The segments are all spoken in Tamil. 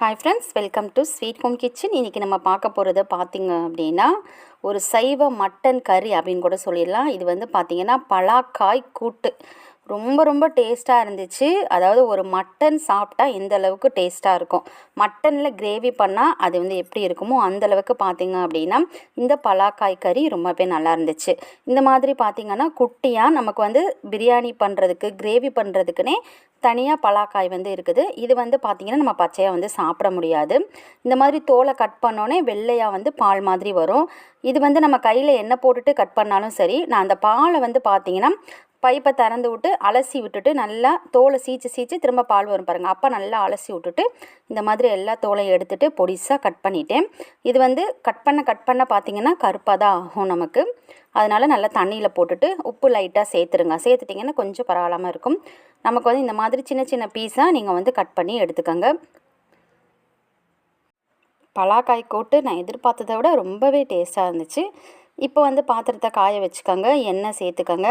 Hi friends welcome to sweet home kitchen இன்றைக்கி நம்ம பார்க்க போகிறது பார்த்திங்க அப்படின்னா ஒரு சைவ மட்டன் கறி அப்படின்னு கூட சொல்லிடலாம். இது வந்து பார்த்திங்கன்னா பலாக்காய் கூட்டு. ரொம்ப ரொம்ப டேஸ்ட்டாக இருந்துச்சு. அதாவது ஒரு மட்டன் சாப்பிட்டா எந்த அளவுக்கு டேஸ்ட்டாக இருக்கும்? மட்டனில் கிரேவி பண்ணால் அது வந்து எப்படி இருக்குமோ அந்தளவுக்கு பார்த்திங்க அப்படின்னா இந்த பலாக்காய் கறி ரொம்பவே நல்லா இருந்துச்சு. இந்த மாதிரி பார்த்திங்கன்னா குட்டியாக நமக்கு வந்து பிரியாணி பண்ணுறதுக்கு கிரேவி பண்ணுறதுக்குனே தனியாக பலாக்காய் வந்து இருக்குது. இது வந்து பார்த்திங்கன்னா நம்ம பச்சையாக வந்து சாப்பிட முடியாது. இந்த மாதிரி தோலை கட் பண்ணோன்னே வெள்ளையாக வந்து பால் மாதிரி வரும். இது வந்து நம்ம கையில் எண்ணெய் போட்டுட்டு கட் பண்ணாலும் சரி நான் அந்த பாலை வந்து பார்த்திங்கன்னா பைப்பை திறந்து விட்டு அலசி விட்டுட்டு நல்லா தோலை சீச்சு சீச்சு திரும்ப பால் வரும் பாருங்கள் அப்போ நல்லா அலசி விட்டுட்டு இந்த மாதிரி எல்லா தோலையும் எடுத்துகிட்டு பொடிசாக கட் பண்ணிட்டேன். இது வந்து கட் பண்ண கட் பண்ண பார்த்திங்கன்னா கருப்பாக தான் ஆகும் நமக்கு. அதனால் நல்லா தண்ணியில் போட்டுட்டு உப்பு லைட்டாக சேர்த்துருங்க. சேர்த்துட்டிங்கன்னா கொஞ்சம் பரவாயில்லாமல் இருக்கும். நமக்கு வந்து இந்த மாதிரி சின்ன சின்ன பீஸாக நீங்கள் வந்து கட் பண்ணி எடுத்துக்கோங்க. பலாக்காய் கூட்டு நான் எதிர்பார்த்ததை விட ரொம்பவே டேஸ்ட்டாக இருந்துச்சு. இப்போ வந்து பாத்திரத்தை காய வச்சுக்கோங்க. எண்ணெய் சேர்த்துக்கோங்க.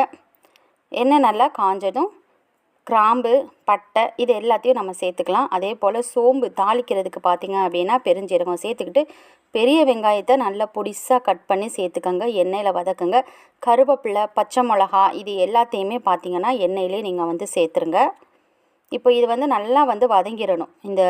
எண்ணெய் நல்லா காஞ்சதும் கிராம்பு பட்டை இது எல்லாத்தையும் நம்ம சேர்த்துக்கலாம். அதே போல் சோம்பு தாளிக்கிறதுக்கு பார்த்திங்க அப்படின்னா பெருஞ்சீரகம் சேர்த்துக்கிட்டு பெரிய வெங்காயத்தை நல்லா பொடிசாக கட் பண்ணி சேர்த்துக்கோங்க. எண்ணெயில் வதக்குங்க. கருவேப்பிலை பச்சை மிளகா இது எல்லாத்தையுமே பார்த்திங்கன்னா எண்ணெயிலே நீங்கள் வந்து சேர்த்துருங்க. இப்போ இது வந்து நல்லா வந்து வதங்கிடணும். இந்த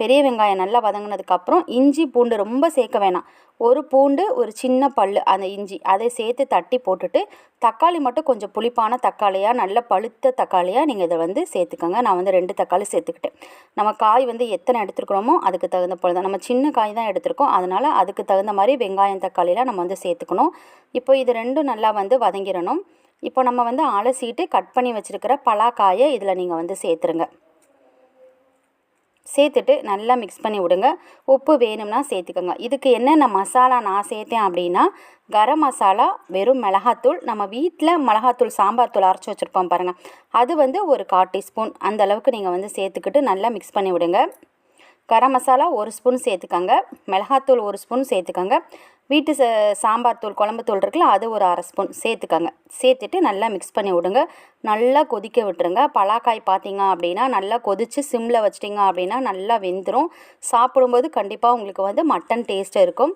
பெரிய வெங்காயம் நல்லா வதங்கினதுக்கப்புறம் இஞ்சி பூண்டு ரொம்ப சேர்க்க வேணாம். ஒரு பூண்டு ஒரு சின்ன பல் அந்த இஞ்சி அதை சேர்த்து தட்டி போட்டுட்டு தக்காளி மட்டும் கொஞ்சம் புளிப்பான தக்காளியாக நல்ல பழுத்த தக்காளியாக நீங்கள் இதை வந்து சேர்த்துக்கோங்க. நான் வந்து ரெண்டு தக்காளி சேர்த்துக்கிட்டேன். நம்ம காய் வந்து எத்தனை எடுத்துருக்கிறோமோ அதுக்கு தகுந்த போல் தான். நம்ம சின்ன காய் தான் எடுத்திருக்கோம். அதனால் அதுக்கு தகுந்த மாதிரி வெங்காயம் தக்காளியெலாம் நம்ம வந்து சேர்த்துக்கணும். இப்போ இது ரெண்டும் நல்லா வந்து வதங்கிடணும். இப்போ நம்ம வந்து அலசிட்டு கட் பண்ணி வச்சுருக்கிற பலாக்காயை இதில் நீங்கள் வந்து சேர்த்துருங்க. சேர்த்துட்டு நல்லா மிக்ஸ் பண்ணி விடுங்க. உப்பு வேணும்னா சேர்த்துக்கோங்க. இதுக்கு என்னென்ன மசாலா நான் சேர்த்தேன் அப்படின்னா கரம் மசாலா வெறும் மிளகாத்தூள் நம்ம வீட்டில் மிளகாத்தூள் சாம்பார் தூள் அரைச்சி வச்சுருப்போம் பாருங்கள் அது வந்து ஒரு கால் டீஸ்பூன். அந்த அளவுக்கு நீங்கள் வந்து சேர்த்துக்கிட்டு நல்லா மிக்ஸ் பண்ணி விடுங்க. கரம் மசாலா ஒரு ஸ்பூன் சேர்த்துக்கோங்க. மிளகாத்தூள் ஒரு ஸ்பூன் சேர்த்துக்கோங்க. வீட்டு சாம்பார் தூள் குழம்பு தூள் இருக்குல்ல அது ஒரு அரை ஸ்பூன் சேர்த்துக்கோங்க. சேர்த்துட்டு நல்லா மிக்ஸ் பண்ணி விடுங்க. நல்லா கொதிக்க விட்டுருங்க. பலாக்காய் பார்த்தீங்க அப்படின்னா நல்லா கொதித்து சிம்மில் வச்சிட்டிங்க அப்படின்னா நல்லா வெந்துடும் சாப்பிடும்போது கண்டிப்பாக உங்களுக்கு வந்து மட்டன் டேஸ்ட் இருக்கும்.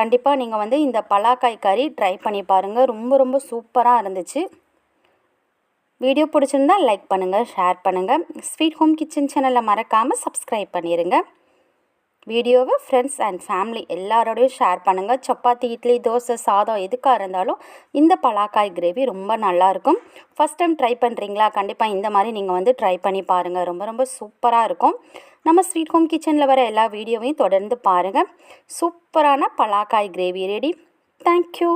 கண்டிப்பாக நீங்கள் வந்து இந்த பலாக்காய் கறி ட்ரை பண்ணி பாருங்கள் ரொம்ப ரொம்ப சூப்பராக இருந்துச்சு. வீடியோ பிடிச்சிருந்தா லைக் பண்ணுங்கள் ஷேர் பண்ணுங்கள் ஸ்வீட் ஹோம் கிச்சன் சேனலில் மறக்காமல் சப்ஸ்கிரைப் பண்ணிடுங்க வீடியோவை ஃப்ரெண்ட்ஸ் அண்ட் ஃபேமிலி எல்லாரோடையும் ஷேர் பண்ணுங்கள் சப்பாத்தி இட்லி தோசை சாதம் எதுக்காக இருந்தாலும் இந்த பலாக்காய் கிரேவி ரொம்ப நல்லாயிருக்கும் ஃபஸ்ட் டைம் ட்ரை பண்ணுறீங்களா கண்டிப்பாக இந்த மாதிரி நீங்கள் வந்து ட்ரை பண்ணி பாருங்கள் ரொம்ப ரொம்ப சூப்பராக இருக்கும். நம்ம ஸ்வீட் ஹோம் கிச்சனில் வர எல்லா வீடியோவையும் தொடர்ந்து பாருங்கள் சூப்பரான பலாக்காய் கிரேவி ரெடி தேங்க்யூ